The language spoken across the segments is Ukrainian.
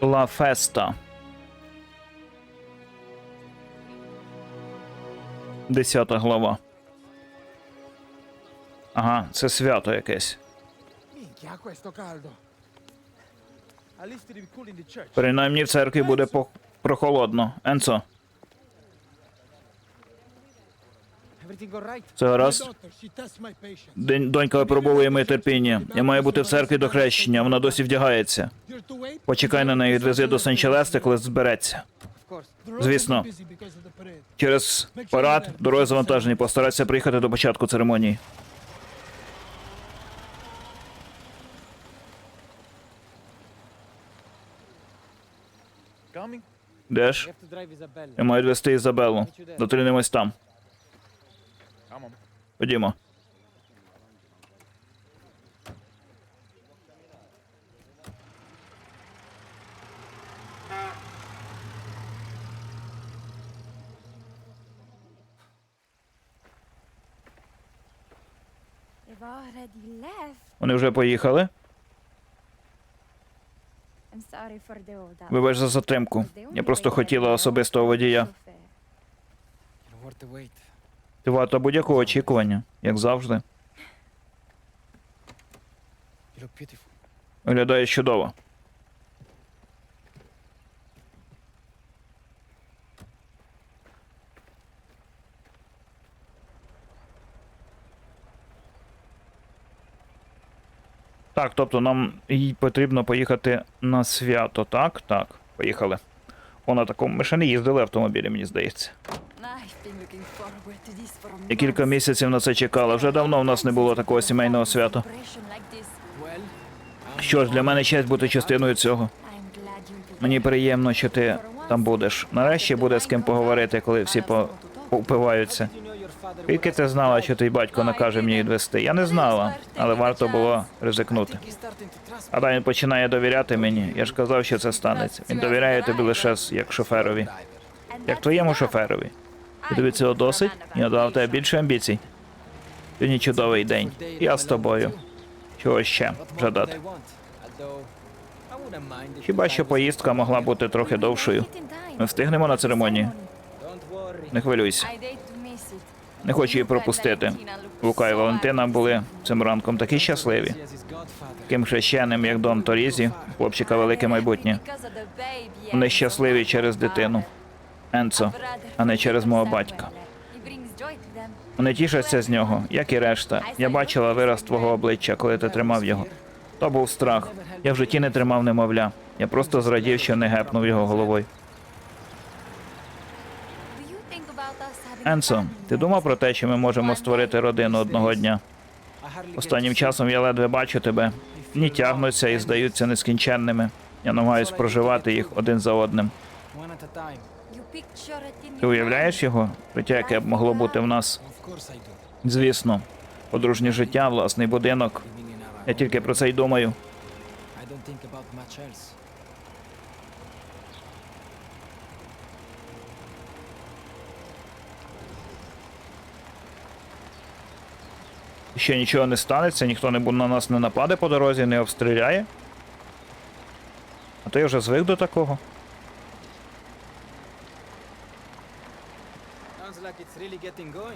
Ла Феста. Десята глава. Ага, це свято якесь. Принаймні в церкві буде прохолодно. Енцо, це гаразд? Донька випробовує моє терпіння. Я маю бути в церкві до хрещення, вона досі вдягається. Почекай на неї, відвези до Сен-Челесте, коли збереться. Звісно. Через парад дороги завантажені. Постарайся приїхати до початку церемонії. Де ж? Я маю відвести Ізабеллу. Дотримуємось там. Ходімо. Вони вже поїхали. Вибач за затримку. Я просто хотіла особистого водія. Ти варта будь-якого очікування, як завжди. You look чудово. Так, тобто нам їй потрібно поїхати на свято, так? Так, поїхали. О, на такому ми ще не їздили автомобілі, мені здається. Я кілька місяців на це чекала. Вже давно в нас не було такого сімейного свята. Що ж, для мене честь бути частиною цього. Мені приємно, що ти там будеш. Нарешті буде з ким поговорити, коли всі по... попиваються. Тільки ти знала, що твій батько накаже мені відвести. Я не знала, але варто було ризикнути. А він починає довіряти мені. Я ж казав, що це станеться. Він довіряє тобі лише як шоферові, як твоєму шоферові. І тобі цього досить? Я дав тебе більше амбіцій. Сьогодні чудовий день. Я з тобою. Чого ще жадати? Хіба що поїздка могла бути трохи довшою. Ми встигнемо на церемонію. Не хвилюйся. Не хочу її пропустити. Лука і Валентина були цим ранком такі щасливі. Таким хрещеним, як Дон Торізі, хлопчика велике майбутнє. Вони щасливі через дитину. Енцо, а не через мого батька. Вони тішаться з нього, як і решта. Я бачила вираз твого обличчя, коли ти тримав його. То був страх. Я в житті не тримав немовля. Я просто зрадів, що не гепнув його головою. Енцо, ти думав про те, що ми можемо створити родину одного дня? Останнім часом я ледве бачу тебе. Ні тягнуться і здаються нескінченними. Я намагаюсь проживати їх один за одним. Ти уявляєш його? Життя, яке б могло бути в нас? Звісно, подружнє життя, власний будинок. Я тільки про це й думаю. Ще нічого не станеться, ніхто не на нас не нападе по дорозі, не обстріляє. А я вже звик до такого.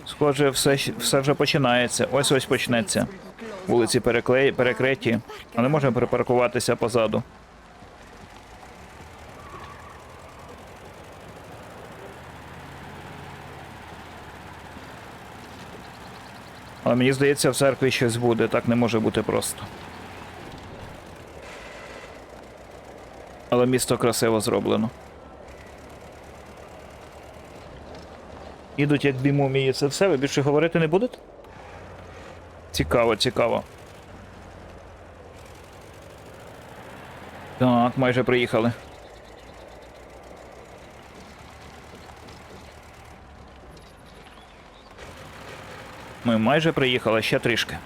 Схоже, все, все вже починається. Ось ось почнеться. Вулиці переклеї, перекриті, а не можемо припаркуватися позаду. Але мені здається, в церкві щось буде, так не може бути просто. Але місто красиво зроблено. Ідуть як дві це все, ви більше говорити не будете? Цікаво, цікаво. Так, майже приїхали. Ми майже приїхали, ще трішки.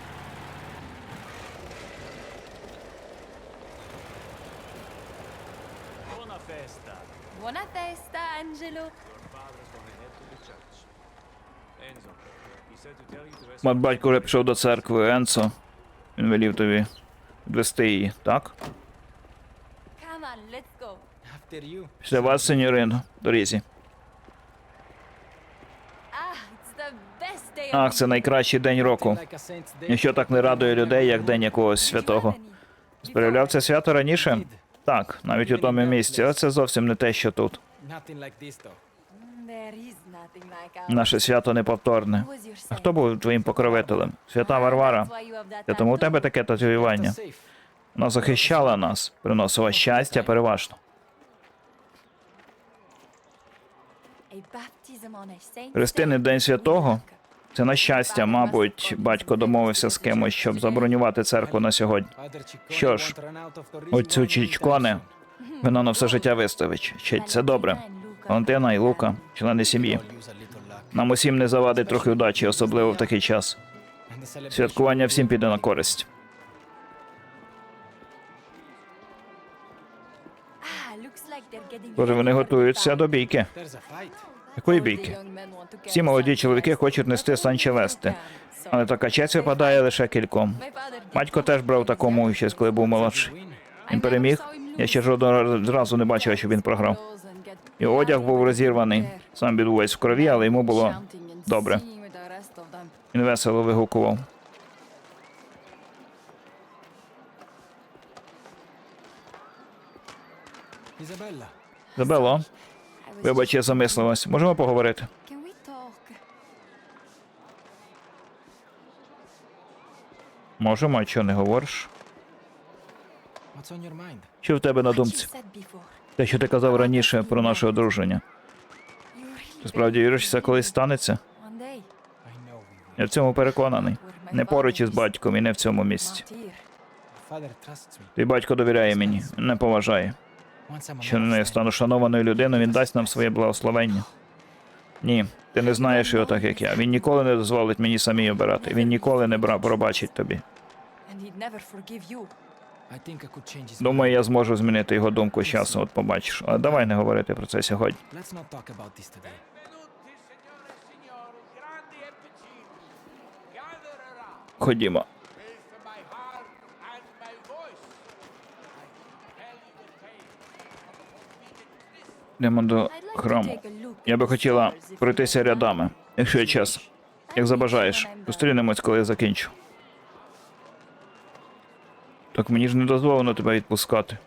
Мат батько вже пішов до церкви, Енцо. Він велів тобі відвести її, так? Після вас, сеньорино, дорізі. Ah, Ах, це найкращий день року. Ніщо так не радує людей, як день якогось святого. Сперегляв це свято раніше? Так, навіть у тому місці, але це зовсім не те, що тут. Наше свято неповторне. А хто був твоїм покровителем? Свята Варвара. Та тому у тебе таке татуювання. Вона захищала нас, приносила щастя переважно. Day? День Святого. Це на щастя, мабуть, батько домовився з кимось, щоб забронювати церкву на сьогодні. Що ж, Оцю Чічконе вона на все життя виставить. Вчить це добре. Валентина і Лука, члени сім'ї. Нам усім не завадить трохи удачі, особливо в такий час. Святкування всім піде на користь. Тож вони готуються до бійки. Якої бійки? Всі молоді чоловіки хочуть нести but Санчелести, але така честь випадає лише кільком. Батько теж брав такому участь, коли був молодший. Він переміг. Я ще жодного разу не бачила, щоб він програв. Його одяг був розірваний. Сам він увесь в крові, але йому було добре. Він весело вигукував. Isabella. Забело, вибач, я замислилась. Можемо поговорити? Можемо, а чого не говориш? Що в тебе на думці? Те, що ти казав раніше про наше одруження. Ти справді віриш, що це колись станеться? Я в цьому переконаний. Не поруч із батьком і не в цьому місці. Твій батько довіряє мені, не поважає. Що не стану шанованою людиною, він дасть нам своє благословення. Ні, ти не знаєш його так, як я. Він ніколи не дозволить мені самій обирати. Він ніколи не пробачить тобі. Думаю, я зможу змінити його думку з часу, от побачиш. Але давай не говорити про це сьогодні. e e Ходімо. Йдемо до храму. Я би хотіла пройтися рядами, якщо є час. Як забажаєш. Зустрінемось, коли я закінчу. Так мені ж не дозволено тебе відпускати.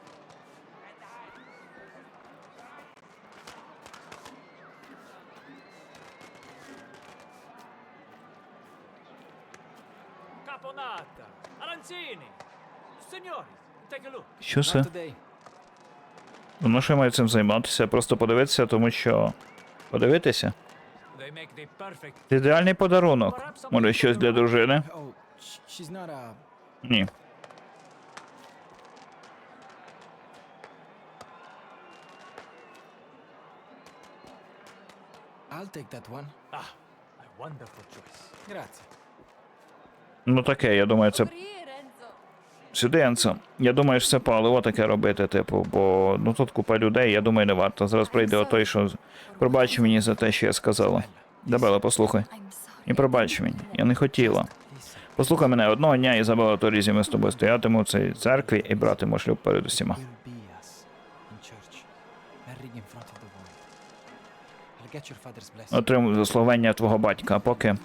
Що це? Ну що я маю цим займатися? Просто подивитися, тому що. Подивитися? Це ідеальний подарунок. Може, щось для дружини? Oh. Ні. I'll take that one. Ah, a wonderful choice. Grazie. Ну таке, я думаю, це сюди, Енцо. Я думаю, що це паливо таке робити, типу, бо ну тут купа людей, я думаю, не варто. Зараз прийде отой, що пробач мені за те, що я сказала. Дабела, послухай. І пробач мені, я не хотіла. Послухай мене, одного дня Ізабела Торізі, ми з тобою стоятиму в цій церкві і братиму шлюб перед усіма. Отримую засловення твого батька, а поки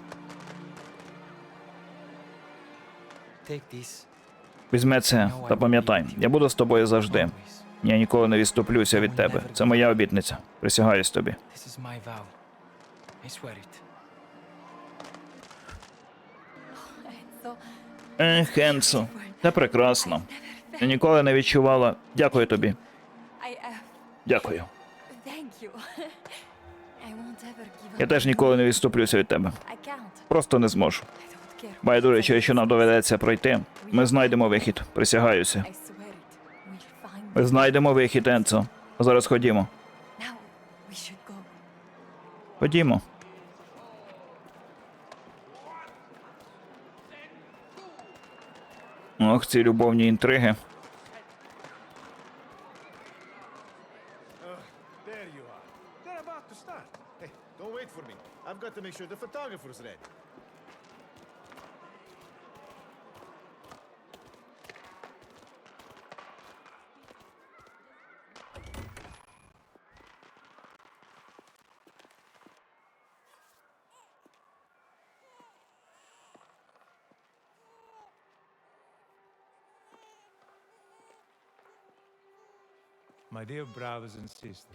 Take візьми це та пам'ятай, я буду з тобою завжди. Я ніколи не відступлюся від тебе. Це моя обітниця. Присягаюсь тобі. Ех, Енсо, це прекрасно. Я ніколи не відчувала. Дякую тобі. Uh, Дякую. Я теж ніколи не відступлюся від тебе. Просто не зможу. Байдуже, що якщо нам доведеться пройти, ми знайдемо вихід. Присягаюся. Ми знайдемо вихід, Енцо. Зараз ходімо. Ходімо. Ох, ці любовні інтриги. start. Hey, don't wait for me. I've got to make sure the photographer's ready. My dear brothers and sisters,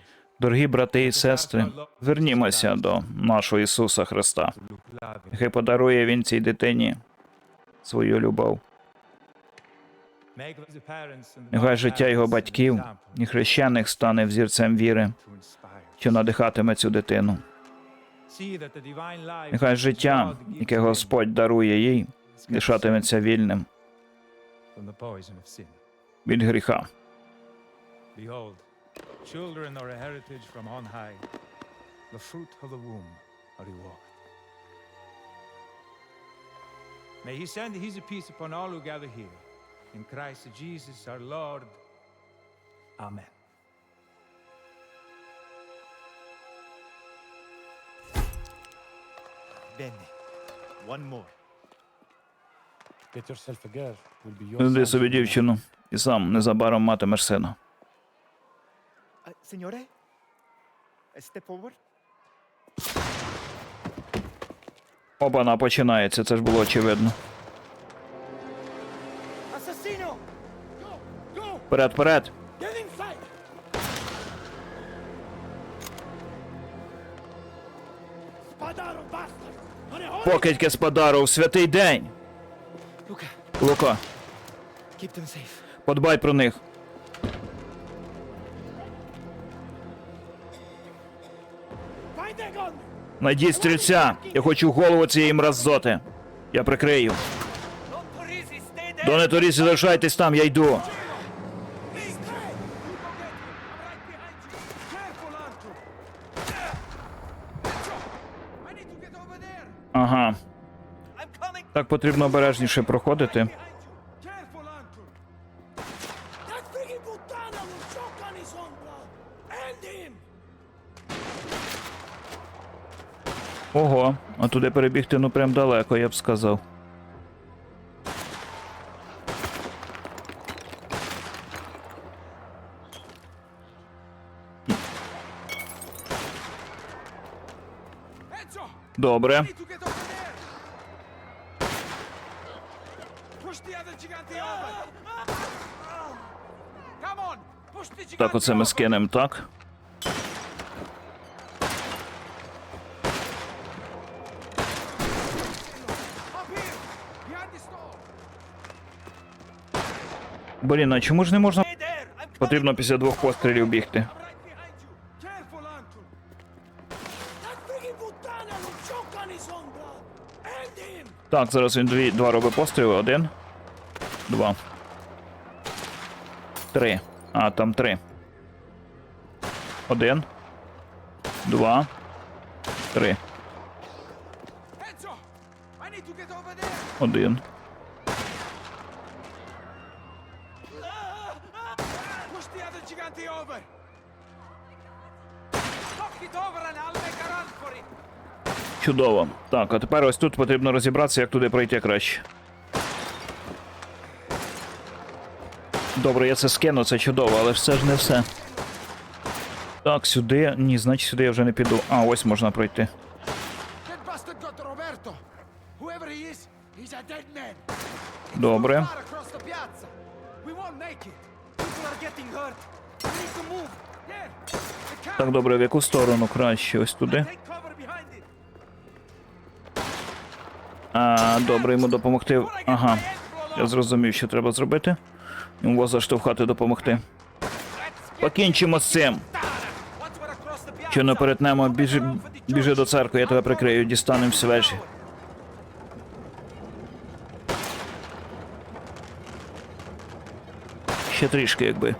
Дорогі брати і сестри, звернімося до нашого Ісуса Христа. Нехай подарує Він цій дитині свою любов. Нехай життя його батьків і хрещених стане взірцем віри, що надихатиме цю дитину. Нехай життя, яке Господь дарує їй, лишатиметься вільним від гріха. Children are a heritage from on high. The fruit of the womb are reward. May he send his peace upon all who gather here. In Christ Jesus our Lord. Amen. Bene. One more. Get yourself a girl. Will be your Знайди собі дівчину, і сам незабаром матимеш сина. Signore? Step forward? Опана починається, це ж було очевидно. Вперед, вперед! Покидьки з подару в святий день! Лука, подбай про них. Найдіть стрільця! Я хочу голову цієї мразоти. Я прикрию. Доне Торісі, залишайтесь там, я йду. Ага. Так потрібно обережніше проходити. Ого, а туди перебігти ну прям далеко, я б сказав. Добре. Так, оце ми скинемо, так? Up here! Behind the store! Блін, а чому ж не можна? Потрібно після двох пострілів бігти. Так, зараз він дві, два робить постріли. Один. Два. Три. А, там три. Один. Два. Три. Один. Чудово. Так, а тепер ось тут потрібно розібратися, як туди пройти краще. Добре, я це скину, це чудово, але це ж не все. Так, сюди. Ні, значить сюди я вже не піду. А, ось можна пройти. Добре. Так, добре, в яку сторону краще? Ось туди. А, добре, йому допомогти. Ага. Я зрозумів, що треба зробити. Йому заштовхати допомогти. Покінчимо з цим. Що не перетнемо, біжи, біжи до церкви, я тебе прикрию, дістанемо свежі. Ще трішки, якби.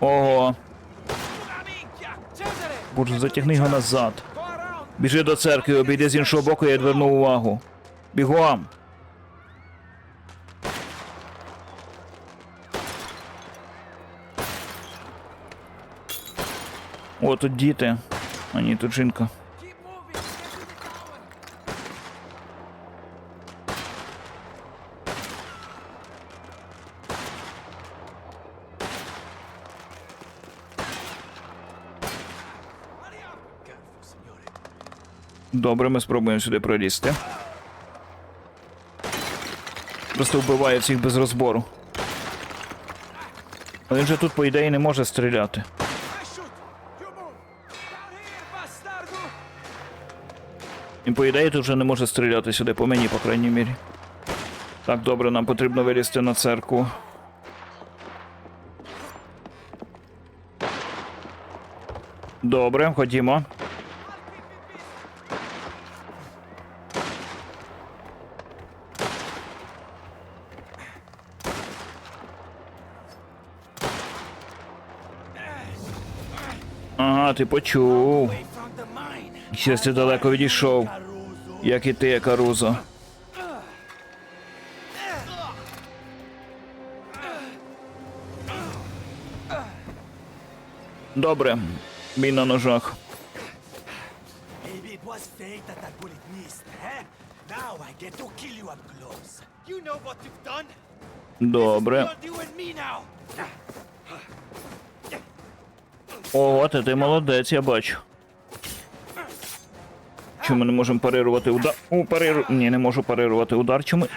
Ого! Боже, затягни його назад. Біжи до церкви, обійди з іншого боку, я відверну увагу. Бігом. О, тут діти. А ні, тут жінка. Добре, ми спробуємо сюди пролізти. Просто вбиває всіх без розбору. Він же тут, по ідеї, не може стріляти. Він, по ідеї, тут вже не може стріляти сюди, по мені, по крайній мірі. Так, добре, нам потрібно вилізти на церкву. Добре, ходімо. Ага, ти почув. Щось ти далеко відійшов. Як і ти, Карузо. Добре. Мій на ножах. Eh? Добре. О, ти, ти молодець, я бачу. Чому ми не можемо парирувати удар? О, париру... Ні, не можу парирувати удар. Not!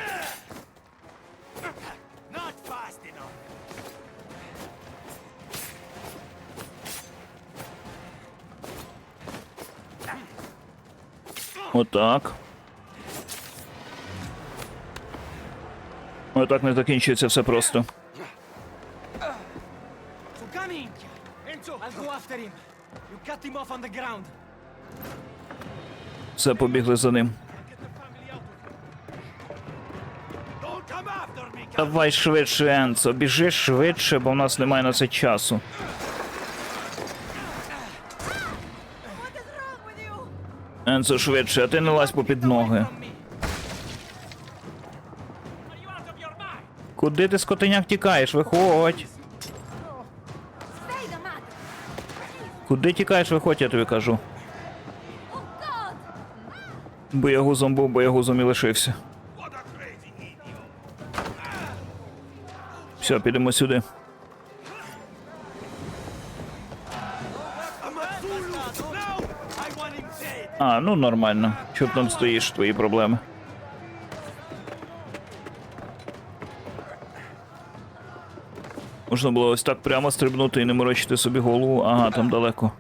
Отак. Отак не закінчується все просто. Все побігли за ним. Давай швидше, Енцо, біжи швидше, бо в нас немає на це часу. Енцо, швидше, а ти не лазь попід ноги. Куди ти скотиняк тікаєш? Виходь. Куди тікаєш, виходь, я тобі кажу. Боягузом був, боягузом і лишився. Все, підемо сюди. А, ну нормально. Чого там стоїш, твої проблеми. Можна було ось так прямо стрибнути і не морочити собі голову. Ага, там далеко.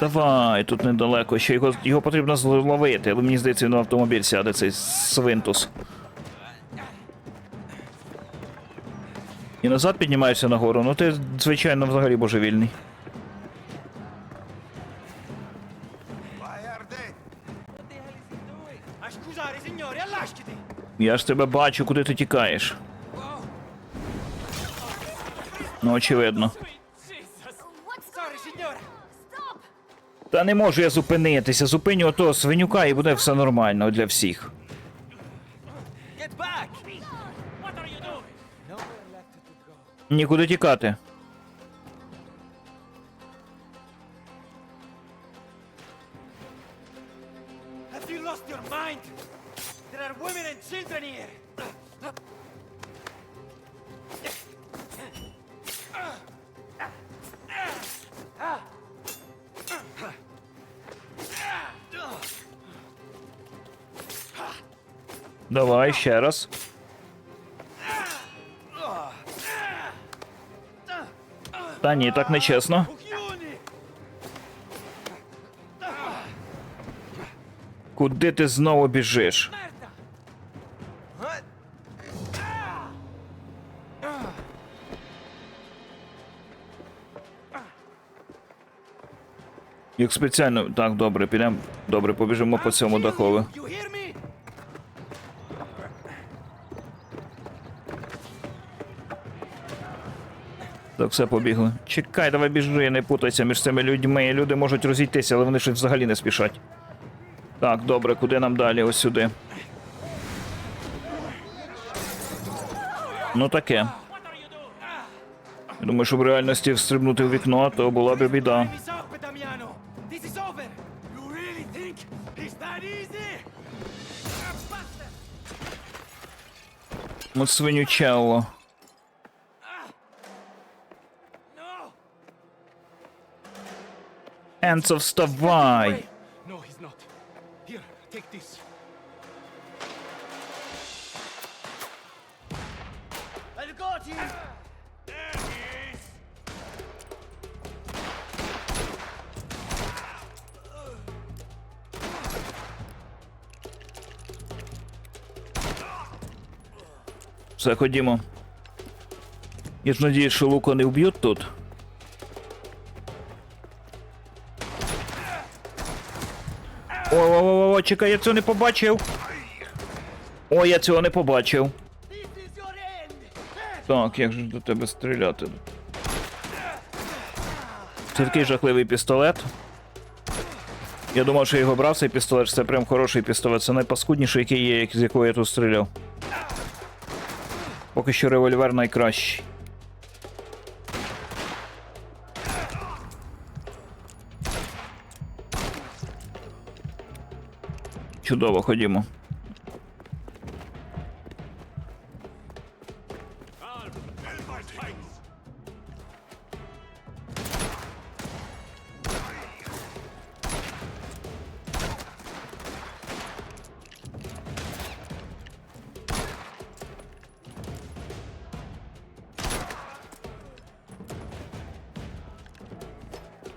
Давай, тут недалеко. Ще його, його потрібно зловити, але мені здається, він в автомобіль сяде цей свинтус. І назад піднімаєшся нагору. Ну ти, звичайно, взагалі божевільний. Я ж тебе бачу, куди ти тікаєш. Ну, очевидно. Та не можу я зупинитися. Зупиню отого свинюка і буде все нормально для всіх. Get back! Давай ще раз. Та ні, так не чесно. Куди ти знову біжиш? Як спеціально. Так, добре, підемо. Добре, побіжимо по цьому I'll все побігли. Чекай, давай біжи, не путайся між цими людьми. Люди можуть розійтися, але вони щось взагалі не спішать. Так, добре, куди нам далі? Ось сюди. Ну таке. Я думаю, щоб в реальності встрибнути в вікно, то була б біда. Time is Енцо, вставай. Все, ходімо. Я ж надіюсь, що луко не вб'ють тут. О, о, о, о, чекай, я цього не побачив. О, я цього не побачив. Так, як же до тебе стріляти? Це такий жахливий пістолет. Я думав, що я його брав цей пістолет, це прям хороший пістолет. Це найпаскудніший, який є, з якого я тут стріляв. Поки що револьвер найкращий. Чудово, ходімо.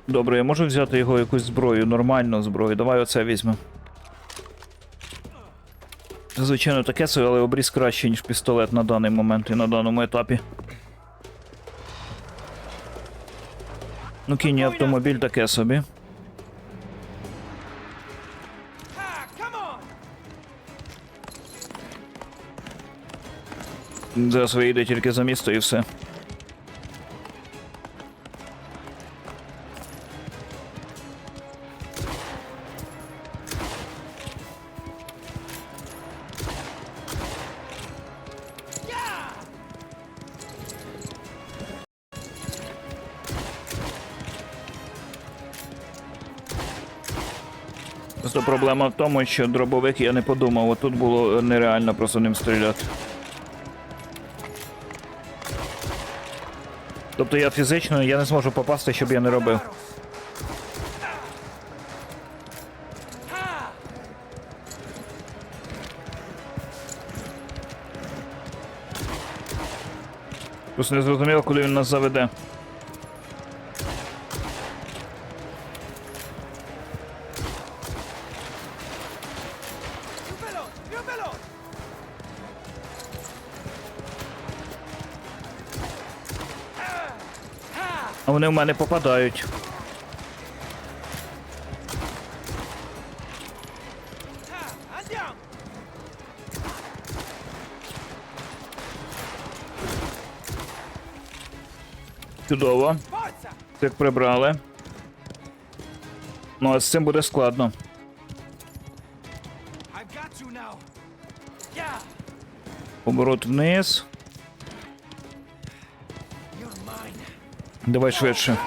Добре, я можу взяти його якусь зброю, нормальну зброю. Давай оце візьмемо. Звичайно, таке собі, але обріз краще, ніж пістолет на даний момент і на даному етапі. Ну, кінь автомобіль таке собі. Зараз вийде тільки за місто і все. Просто проблема в тому, що дробовик я не подумав, а тут було нереально просто ним стріляти. Тобто я фізично я не зможу попасти, щоб я не робив. Просто не зрозуміло, куди він нас заведе. Вони в мене попадають. Чудово. Так прибрали. Ну, а з цим буде складно. Оборот вниз. Давай швидше.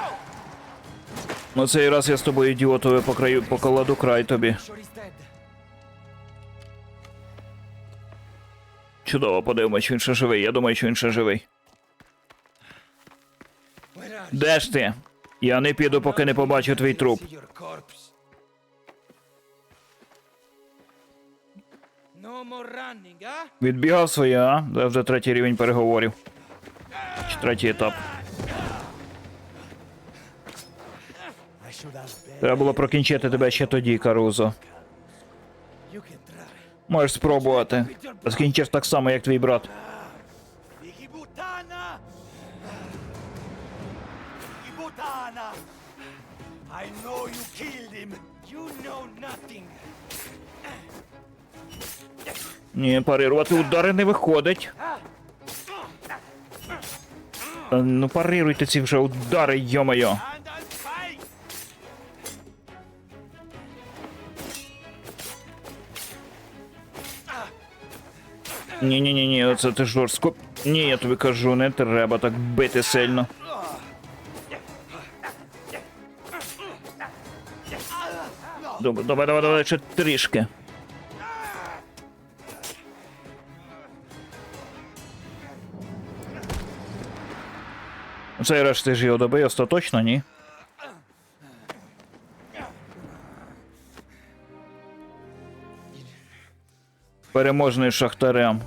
Ну цей раз я з тобою ідіотове по краю покладу край тобі. Чудово, подивимось, що він ще живий. Я думаю, що він ще живий. Де ж ти? Я не піду, поки не побачу твій труп. Відбігав своє, а? Вже третій рівень переговорів. Чи третій етап. Треба було прокінчити тебе ще тоді, Карузо. Можеш спробувати. Скінчиш так само, як твій брат. Ні, парирувати удари не виходить. Ну парируйте ці вже удари, йо-моє. Ні, ні, ні, ні, оце ти жорстко. Ні, я тобі кажу, не треба так бити сильно. Добре, давай, давай, давай, ще трішки. Цей раз ти ж його добий остаточно, ні? Переможний шахтарем.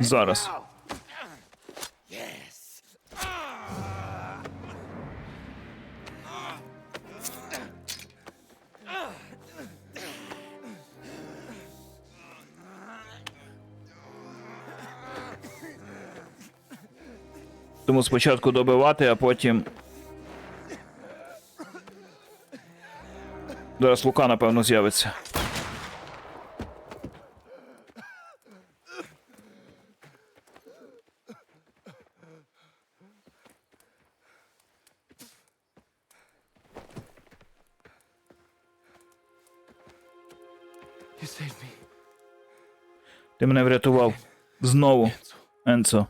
Зараз. Тому спочатку добивати, а потім. Зараз Лука, напевно, з'явиться. Ти мене врятував. Знову. Енцо.